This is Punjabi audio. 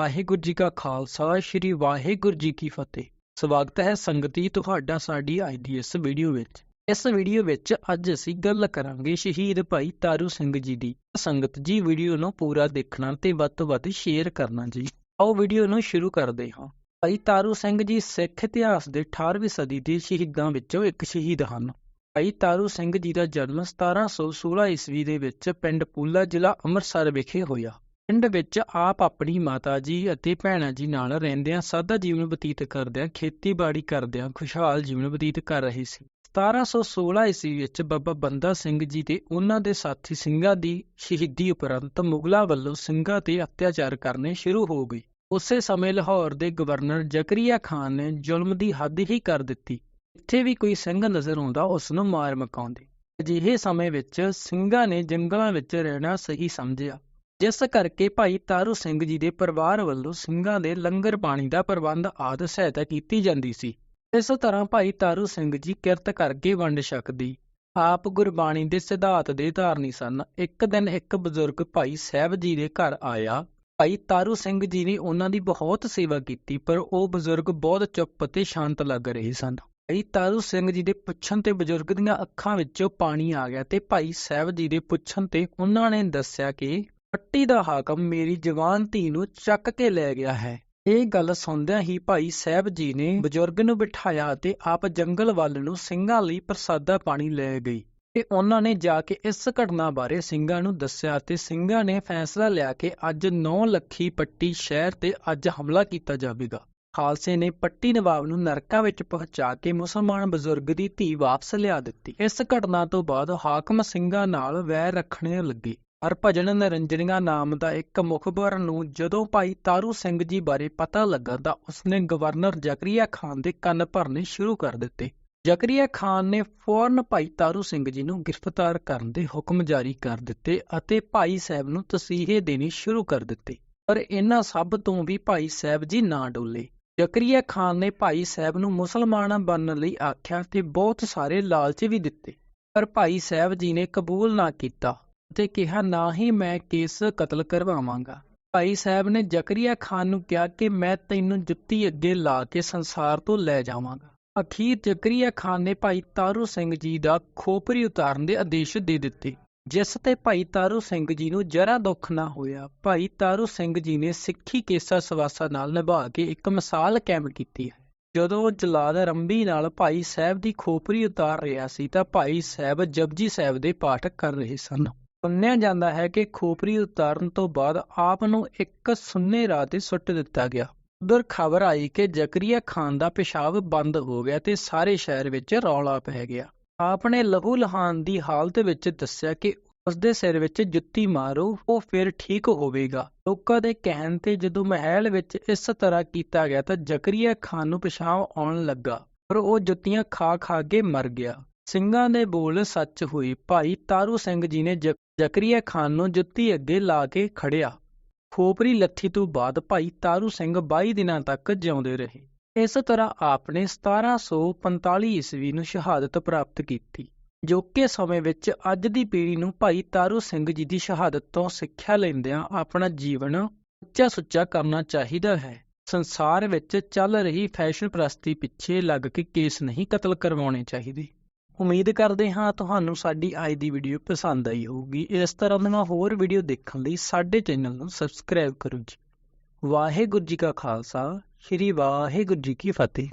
ਵਾਹਿਗੁਰੂ ਜੀ ਕਾ ਖਾਲਸਾ, ਸ੍ਰੀ ਵਾਹਿਗੁਰੂ ਜੀ ਕੀ ਫਤਿਹ। ਸਵਾਗਤ ਹੈ ਸੰਗਤੀ ਤੁਹਾਡਾ, ਸਾਡੀ ਅੱਜ ਦੀ ਇਸ ਵੀਡੀਓ ਵਿੱਚ। ਇਸ ਵੀਡੀਓ ਵਿੱਚ ਅੱਜ ਅਸੀਂ ਗੱਲ ਕਰਾਂਗੇ ਸ਼ਹੀਦ ਭਾਈ ਤਾਰੂ ਸਿੰਘ ਜੀ ਦੀ। ਸੰਗਤ ਜੀ, ਵੀਡੀਓ ਨੂੰ ਪੂਰਾ ਦੇਖਣਾ ਤੇ ਵੱਧ ਤੋਂ ਵੱਧ ਸ਼ੇਅਰ ਕਰਨਾ ਜੀ। ਆਓ ਵੀਡੀਓ ਨੂੰ ਸ਼ੁਰੂ ਕਰਦੇ ਹਾਂ। ਭਾਈ ਤਾਰੂ ਸਿੰਘ ਜੀ ਸਿੱਖ ਇਤਿਹਾਸ ਦੇ 18ਵੀਂ ਸਦੀ ਦੇ ਸ਼ਹੀਦਾਂ ਵਿੱਚੋਂ ਇੱਕ ਸ਼ਹੀਦ ਹਨ। ਭਾਈ ਤਾਰੂ ਸਿੰਘ ਜੀ ਦਾ ਜਨਮ 1716 ਈਸਵੀ ਦੇ ਵਿੱਚ ਪਿੰਡ ਪੂਲਾ ਜ਼ਿਲ੍ਹਾ ਅੰਮ੍ਰਿਤਸਰ ਵਿਖੇ ਹੋਇਆ। ਪਿੰਡ ਵਿੱਚ ਆਪ ਆਪਣੀ ਮਾਤਾ ਜੀ ਅਤੇ ਭੈਣਾਂ ਜੀ ਨਾਲ ਰਹਿੰਦਿਆਂ ਸਾਦਾ ਜੀਵਨ ਬਤੀਤ ਕਰਦਿਆਂ ਖੇਤੀਬਾੜੀ ਕਰਦਿਆਂ ਖੁਸ਼ਹਾਲ ਜੀਵਨ ਬਤੀਤ ਕਰ ਰਹੇ ਸੀ। 1716 ਈਸਵੀ ਵਿੱਚ ਬਾਬਾ ਬੰਦਾ ਸਿੰਘ ਜੀ ਤੇ ਉਹਨਾਂ ਦੇ ਸਾਥੀ ਸਿੰਘਾਂ ਦੀ ਸ਼ਹੀਦੀ ਉਪਰੰਤ ਮੁਗਲਾਂ ਵੱਲੋਂ ਸਿੰਘਾਂ ਤੇ ਅਤਿਆਚਾਰ ਕਰਨੇ ਸ਼ੁਰੂ ਹੋ ਗਏ। ਉਸੇ ਸਮੇਂ ਲਾਹੌਰ ਦੇ ਗਵਰਨਰ ਜ਼ਕਰੀਆ ਖਾਨ ਨੇ ਜ਼ੁਲਮ ਦੀ ਹੱਦ ਹੀ ਕਰ ਦਿੱਤੀ। ਇੱਥੇ ਵੀ ਕੋਈ ਸਿੰਘ ਨਜ਼ਰ ਆਉਂਦਾ ਉਸ ਨੂੰ ਮਾਰ ਮਕਾਉਂਦੇ। ਅਜਿਹੇ ਸਮੇਂ ਵਿੱਚ ਸਿੰਘਾਂ ਨੇ ਜੰਗਲਾਂ ਵਿੱਚ ਰਹਿਣਾ ਸਹੀ ਸਮਝਿਆ। ਜਿਸ ਕਰਕੇ ਭਾਈ ਤਾਰੂ ਸਿੰਘ ਜੀ ਦੇ ਪਰਿਵਾਰ ਵੱਲੋਂ ਸਿੰਘਾਂ ਦੇ ਲੰਗਰ ਪਾਣੀ ਦਾ ਪ੍ਰਬੰਧ ਆਦਿ ਸਹਾਇਤਾ ਕੀਤੀ ਜਾਂਦੀ ਸੀ। ਇਸ ਤਰ੍ਹਾਂ ਭਾਈ ਤਾਰੂ ਸਿੰਘ ਜੀ ਕਿਰਤ ਕਰਕੇ ਵੰਡ ਛਕਦੀ। ਆਪ ਗੁਰਬਾਣੀ ਦੇ ਸਿਧਾਂਤ ਦੇ ਧਾਰਨੀ ਸਨ। ਇੱਕ ਦਿਨ ਇੱਕ ਬਜ਼ੁਰਗ ਭਾਈ ਸਾਹਿਬ ਜੀ ਦੇ ਘਰ ਆਇਆ। ਭਾਈ ਤਾਰੂ ਸਿੰਘ ਜੀ ਨੇ ਉਹਨਾਂ ਦੀ ਬਹੁਤ ਸੇਵਾ ਕੀਤੀ, ਪਰ ਉਹ ਬਜ਼ੁਰਗ ਬਹੁਤ ਚੁੱਪ ਤੇ ਸ਼ਾਂਤ ਲੱਗ ਰਹੇ ਸਨ। ਭਾਈ ਤਾਰੂ ਸਿੰਘ ਜੀ ਦੇ ਪੁੱਛਣ ਤੇ ਬਜ਼ੁਰਗ ਦੀਆਂ ਅੱਖਾਂ ਵਿੱਚੋਂ ਪਾਣੀ ਆ ਗਿਆ ਤੇ ਭਾਈ ਸਾਹਿਬ ਜੀ ਦੇ ਪੁੱਛਣ ਤੇ ਉਹਨਾਂ ਨੇ ਦੱਸਿਆ ਕਿ ਪੱਟੀ ਦਾ ਹਾਕਮ ਮੇਰੀ ਜਵਾਨ ਧੀ ਨੂੰ ਚੱਕ ਕੇ ਲੈ ਗਿਆ ਹੈ। ਇਹ ਗੱਲ ਸੁਣਦਿਆਂ ਹੀ ਭਾਈ ਸਾਹਿਬ ਜੀ ਨੇ ਬਜ਼ੁਰਗ ਨੂੰ ਬਿਠਾਇਆ ਅਤੇ ਆਪ ਜੰਗਲ ਵੱਲ ਨੂੰ ਸਿੰਘਾਂ ਲਈ ਪ੍ਰਸਾਦਾ ਪਾਣੀ ਲੈ ਗਈ ਤੇ ਉਹਨਾਂ ਨੇ ਜਾ ਕੇ ਇਸ ਘਟਨਾ ਬਾਰੇ ਸਿੰਘਾਂ ਨੂੰ ਦੱਸਿਆ ਤੇ ਸਿੰਘਾਂ ਨੇ ਫੈਸਲਾ ਲਿਆ ਕਿ ਅੱਜ 9 ਲੱਖੀ ਪੱਟੀ ਸ਼ਹਿਰ ਤੇ ਅੱਜ ਹਮਲਾ ਕੀਤਾ ਜਾਵੇਗਾ। ਖਾਲਸੇ ਨੇ ਪੱਟੀ ਨਵਾਬ ਨੂੰ ਨਰਕਾਂ ਵਿੱਚ ਪਹੁੰਚਾ ਕੇ ਮੁਸਲਮਾਨ ਬਜ਼ੁਰਗ ਦੀ ਧੀ ਵਾਪਸ ਲਿਆ ਦਿੱਤੀ। ਇਸ ਘਟਨਾ ਤੋਂ ਬਾਅਦ ਹਾਕਮ ਸਿੰਘਾਂ ਨਾਲ ਵੈਰ ਰੱਖਣੇ ਲੱਗੇ। ਹਰਭਜਨ ਨਰਿੰਜਨੀਆਂ ਨਾਮ ਦਾ ਇੱਕ ਮੁਖਬਰ ਨੂੰ ਜਦੋਂ ਭਾਈ ਤਾਰੂ ਸਿੰਘ ਜੀ ਬਾਰੇ ਪਤਾ ਲੱਗਾ ਤਾਂ ਉਸਨੇ ਗਵਰਨਰ ਜ਼ਕਰੀਆ ਖਾਨ ਦੇ ਕੰਨ ਭਰਨੇ ਸ਼ੁਰੂ ਕਰ ਦਿੱਤੇ। ਜ਼ਕਰੀਆ ਖਾਨ ਨੇ ਫੌਰਨ ਭਾਈ ਤਾਰੂ ਸਿੰਘ ਜੀ ਨੂੰ ਗ੍ਰਿਫਤਾਰ ਕਰਨ ਦੇ ਹੁਕਮ ਜਾਰੀ ਕਰ ਦਿੱਤੇ ਅਤੇ ਭਾਈ ਸਾਹਿਬ ਨੂੰ ਤਸੀਹੇ ਦੇਣੇ ਸ਼ੁਰੂ ਕਰ ਦਿੱਤੇ। ਪਰ ਇਹਨਾਂ ਸਭ ਤੋਂ ਵੀ ਭਾਈ ਸਾਹਿਬ ਜੀ ਨਾ ਡੋਲੇ। ਜ਼ਕਰੀਆ ਖਾਨ ਨੇ ਭਾਈ ਸਾਹਿਬ ਨੂੰ ਮੁਸਲਮਾਨਾਂ ਬਣਨ ਲਈ ਆਖਿਆ ਤੇ ਬਹੁਤ ਸਾਰੇ ਲਾਲਚ ਵੀ ਦਿੱਤੇ। ਪਰ ਭਾਈ ਸਾਹਿਬ ਜੀ ਨੇ ਕਬੂਲ ਨਾ ਕੀਤਾ। ਤੇ ਕਿਹਾ ਨਾ ਹੀ ਮੈਂ ਕੇਸ ਕਤਲ ਕਰਵਾਵਾਂਗਾ? ਭਾਈ ਸਾਹਿਬ ਨੇ ਜ਼ਕਰੀਆ ਖਾਨ ਨੂੰ ਕਿਹਾ ਕਿ ਮੈਂ ਤੈਨੂੰ ਜੁੱਤੀ ਅੱਗੇ ਲਾ ਕੇ ਸੰਸਾਰ ਤੋਂ ਲੈ ਜਾਵਾਂਗਾ। ਅਖੀਰ ਜ਼ਕਰੀਆ ਖਾਨ ਨੇ ਭਾਈ ਤਾਰੂ ਸਿੰਘ ਜੀ ਦਾ ਖੋਪਰੀ ਉਤਾਰਨ ਦੇ ਆਦੇਸ਼ ਦੇ ਦਿੱਤੇ। ਜਿਸ ਤੇ ਭਾਈ ਤਾਰੂ ਸਿੰਘ ਜੀ ਨੂੰ ਜਰਾ ਦੁੱਖ ਨਾ ਹੋਇਆ, ਭਾਈ ਤਾਰੂ ਸਿੰਘ ਜੀ ਨੇ ਸਿੱਖੀ ਕੇਸਾ ਸਵਾਸਾ ਨਾਲ ਨਿਭਾ ਕੇ ਇੱਕ ਮਿਸਾਲ ਕਾਇਮ ਕੀਤੀ ਹੈ। ਜਦੋਂ ਜਲਾਦ ਰੰਬੀ ਨਾਲ ਭਾਈ ਸਾਹਿਬ ਦੀ ਖੋਪਰੀ ਉਤਾਰ ਰਿਹਾ ਸੀ ਤਾਂ ਭਾਈ ਸਾਹਿਬ ਜਪਜੀ ਸਾਹਿਬ ਦੇ ਪਾਠ ਕਰ ਰਹੇ ਸਨ। ਸੁਣਿਆ ਜਾਂਦਾ ਹੈ ਕਿ ਖੋਪਰੀ ਉਤਾਰਨ ਤੋਂ ਬਾਅਦ ਆਪ ਨੂੰ ਇੱਕ ਸੁੰਨੇ ਰਾਹ ਤੇ ਸੁੱਟ ਦਿੱਤਾ ਗਿਆ। ਉਧਰ ਖਬਰ ਆਈ ਕਿ ਜ਼ਕਰੀਆ ਖਾਨ ਦਾ ਪਿਸ਼ਾਬ ਬੰਦ ਹੋ ਗਿਆ ਤੇ ਸਾਰੇ ਸ਼ਹਿਰ ਵਿੱਚ ਰੌਲਾ ਪੈ ਗਿਆ। ਆਪ ਨੇ ਲਹੂ ਲਹਾਨ ਦੀ ਹਾਲਤ ਵਿੱਚ ਦੱਸਿਆ ਕਿ ਉਸਦੇ ਸਿਰ ਵਿੱਚ ਜੁੱਤੀ ਮਾਰੋ, ਉਹ ਫਿਰ ਠੀਕ ਹੋਵੇਗਾ। ਲੋਕਾਂ ਦੇ ਕਹਿਣ ਤੇ ਜਦੋਂ ਮਹਿਲ ਵਿੱਚ ਇਸ ਤਰ੍ਹਾਂ ਕੀਤਾ ਗਿਆ ਤਾਂ ਜ਼ਕਰੀਆ ਖਾਨ ਨੂੰ ਪਿਸ਼ਾਬ ਆਉਣ ਲੱਗਾ, ਪਰ ਉਹ ਜੁੱਤੀਆਂ ਖਾ ਖਾ ਕੇ ਮਰ ਗਿਆ। ਸਿੰਘਾਂ ਦੇ ਬੋਲ ਸੱਚ ਹੋਈ ਭਾਈ ਤਾਰੂ ਸਿੰਘ ਜੀ ਨੇ ਜ਼ਕਰੀਆ ਖਾਨ ਨੂੰ ਜੁੱਤੀ ਅੱਗੇ ਲਾ ਕੇ ਖੜਿਆ। ਖੋਪਰੀ ਲੱਥੀ ਤੋਂ ਬਾਅਦ ਭਾਈ ਤਾਰੂ ਸਿੰਘ 22 ਦਿਨਾਂ ਤੱਕ ਜਿਉਂਦੇ ਰਹੇ। ਇਸ ਤਰ੍ਹਾਂ ਆਪਨੇ 1745 ਈਸਵੀ ਨੂੰ ਸ਼ਹਾਦਤ ਪ੍ਰਾਪਤ ਕੀਤੀ, ਜੋ ਕਿ ਸਮੇਂ ਵਿੱਚ ਅੱਜ ਦੀ ਪੀੜ੍ਹੀ ਨੂੰ ਭਾਈ ਤਾਰੂ ਸਿੰਘ ਜੀ ਦੀ ਸ਼ਹਾਦਤ ਤੋਂ ਸਿੱਖਿਆ ਲੈਂਦਿਆਂ ਆਪਣਾ ਜੀਵਨ ਉੱਚਾ ਸੁੱਚਾ ਕਰਨਾ ਚਾਹੀਦਾ ਹੈ। ਸੰਸਾਰ ਵਿੱਚ ਚੱਲ ਰਹੀ ਫੈਸ਼ਨ ਪ੍ਰਸਤੀ ਪਿੱਛੇ ਲੱਗ ਕੇ ਕੇਸ ਨਹੀਂ ਕਤਲ ਕਰਵਾਉਣੇ ਚਾਹੀਦੇ। ਉਮੀਦ ਕਰਦੇ ਹਾਂ ਤੁਹਾਨੂੰ ਸਾਡੀ ਅੱਜ ਦੀ ਵੀਡੀਓ ਪਸੰਦ ਆਈ ਹੋਊਗੀ। ਇਸ ਤਰ੍ਹਾਂ ਦੀਆਂ ਹੋਰ ਵੀਡੀਓ ਦੇਖਣ ਲਈ ਸਾਡੇ ਚੈਨਲ ਨੂੰ ਸਬਸਕ੍ਰਾਈਬ ਕਰੋ ਜੀ। ਵਾਹਿਗੁਰੂ ਜੀ ਕਾ ਖਾਲਸਾ, ਸ੍ਰੀ ਵਾਹਿਗੁਰੂ ਜੀ ਕੀ ਫਤਿਹ।